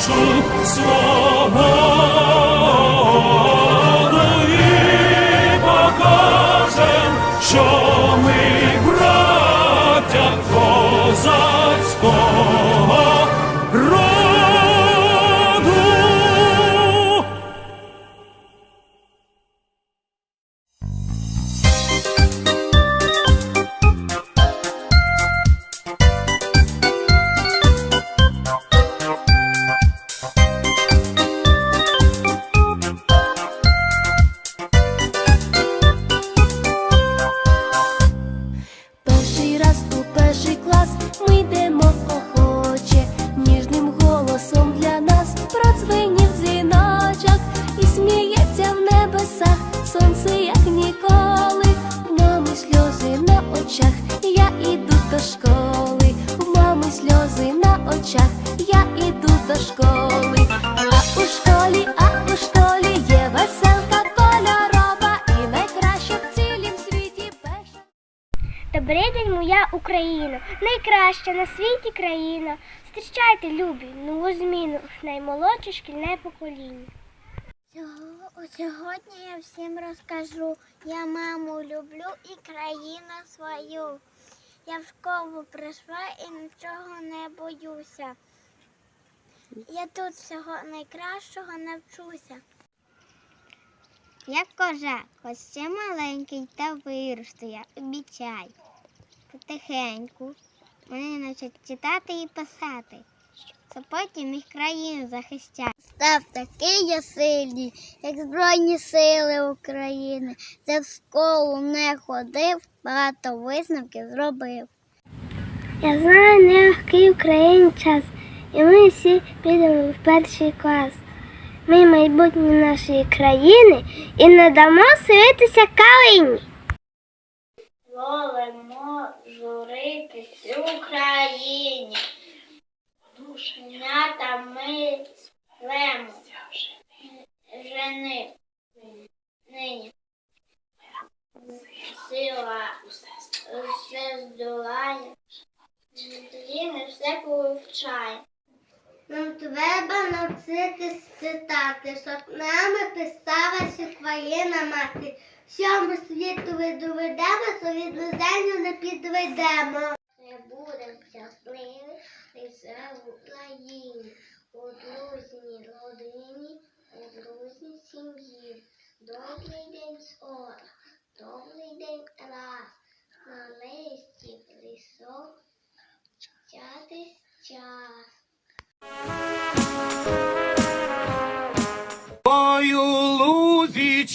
нашу свободу моя Україна, найкраща на світі країна. Зустрічайте, любі, нову зміну, наймолодше шкільне покоління. Сьогодні я всім розкажу. Я маму люблю і країну свою. Я в школу прийшла і нічого не боюся. Я тут всього найкращого навчуся. Я кожа, ось ще маленький та виросту я, обіцяю. Потихеньку мене навчать читати і писати, щоб потім їх країну захищати. Став такий я сильний, як Збройні сили України. Де в школу не ходив, багато висновків зробив. Я знаю нелегкий Україні час, і ми всі підемо в перший клас. Ми майбутнє нашої країни і не дамо світися калині. Волимо журитись Україні. Душенята ми свемо. Жени. Нині. Сила все здолає. Тоді не все повчає. Нам треба навчитись читати, щоб нами писалася Україна мати. Всьому світу ви доведемо, від землю не підведемо. Ми будемо щасливі лише в Україні, у дружній родині, у дружній сім'ї. Добрий день скоро, добрий день раз, на листі прийшов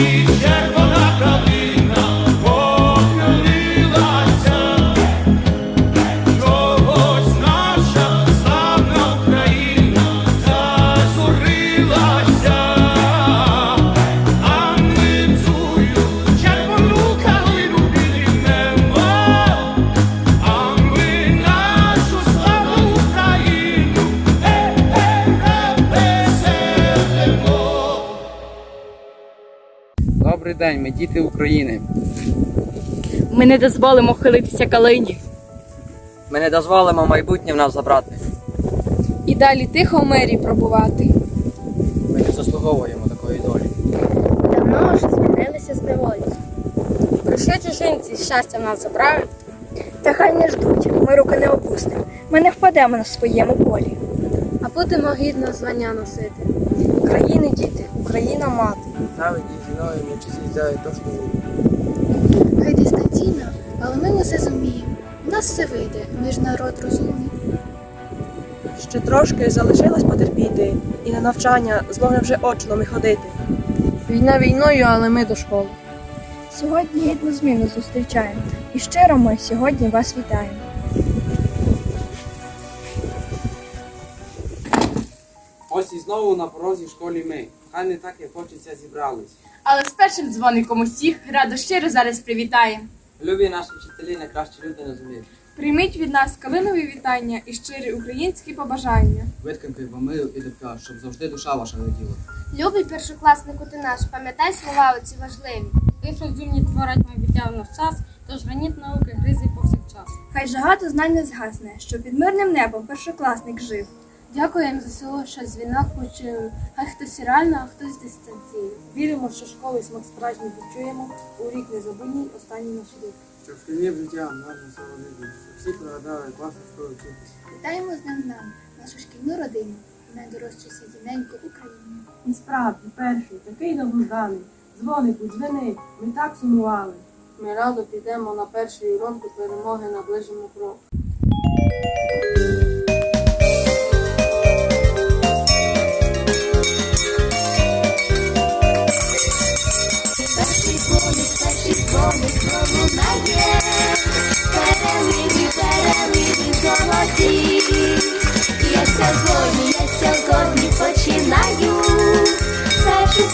лузі червона день, ми діти України. Ми не дозволимо хилитися калині. Ми не дозволимо майбутнє в нас забрати. І далі тихо в мирі пробувати. Ми не заслуговуємо такої долі. Давно вже змінилися з неволі. Якщо чужинці щастя в нас забирають, та хай не ждуть, ми руки не опустимо. Ми не впадемо на своєму полі. А будемо гідно звання носити. України діти, Україна мати. Навіть і зіною ми часі здають то слово. Хай дистанційно, але ми усе зуміємо. У нас все вийде, ми ж народ розумний. Ще трошки залишилось потерпіти, і на навчання зможемо вже очно ми ходити. Війна війною, але ми до школи. Сьогодні гідну зміну зустрічаємо. І щиро ми сьогодні вас вітаємо. Ось і знову на порозі школі ми. Хай не так, як хочеться, зібрались. Але з першим дзвоником усіх радо щиро зараз привітаємо. Любі наші вчителі, найкращі люди на землі. Прийміть від нас калинові вітання і щирі українські побажання. Витримки вам миру і добра, щоб завжди душа ваша раділа. Любий першокласнику ти наш, пам'ятай слова оці важливі. Тих розумні творять майбуття в наш час, тож граніт науки гризи повсякчас. Хай жага до знань не згасне, що під мирним небом першокласник жив. Дякуємо за село, що дзвінок почуємо. Хай хтось реально, а хтось дистанційно. Віримо, що школи смак справжній відчуємо у рік незабутній останній наш рік. Щоб шкільні життя наше село не щоб всі пригадали класну школу вчитися. Вітаємо з ним нам, нашу шкільну родину, і найдорожчу сідіненьку Україну. І справді, перший, такий довгожданий, дзвонику, дзвени, ми так сумували. Ми радо підемо на перший урок до перемоги наближимо крок. Сьогодні, я сьогодні починаю. Першу